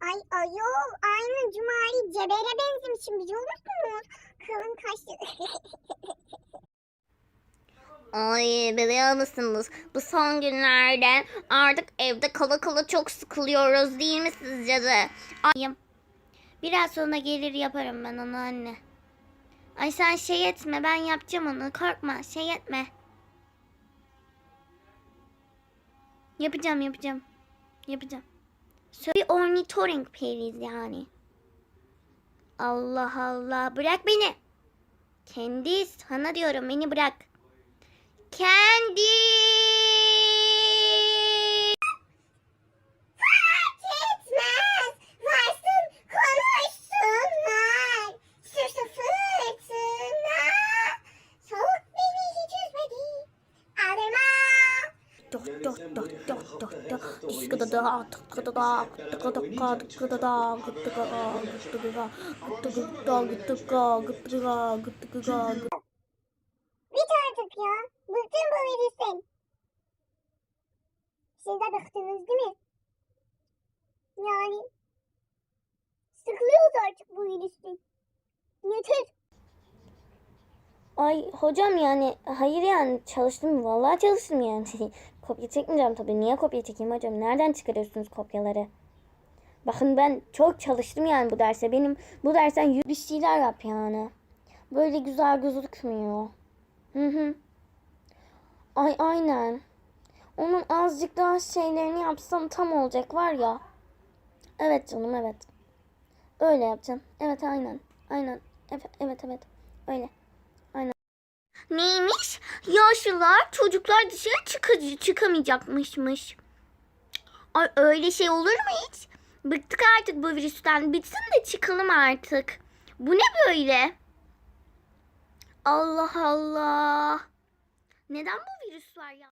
Ay ayol aynı Cumali Ceber'e benzemişim biliyor musunuz? Kalın kaşlı. Ay biliyor musunuz? Bu son günlerde artık evde kala kala çok sıkılıyoruz değil mi sizce de? Ay, biraz sonra gelir yaparım ben onu anne. Ay sen şey etme ben yapacağım onu korkma şey etme. Yapacağım yapacağım. Yapacağım. Bir ornitoring periz yani. Allah Allah bırak beni. Kendi sana diyorum beni bırak. Kendi. Bit artık ya. Bıktım bu virüsten. Siz de bıktınız değil mi? Yani sıkılıyoruz artık bu virüsten. Yeter. Ay hocam yani hayır yani çalıştım vallahi çalıştım yani. kopya çekmeyeceğim tabii. Niye kopya çekeyim hocam? Nereden çıkarıyorsunuz kopyaları? Bakın ben çok çalıştım yani bu derse. Benim bu dersten bir şeyler yap yani. Böyle güzel gözükmüyor. Hı hı. Ay aynen. Onun azıcık daha şeylerini yapsam tam olacak var ya. Evet canım evet. Öyle yapacağım. Evet aynen. Aynen. Evet evet evet. Öyle. Neymiş? Yaşlılar çocuklar dışarı çıkı- çıkamayacakmışmış. Ay öyle şey olur mu hiç? Bıktık artık bu virüsten. Bitsin de çıkalım artık. Bu ne böyle? Allah Allah. Neden bu virüs var ya?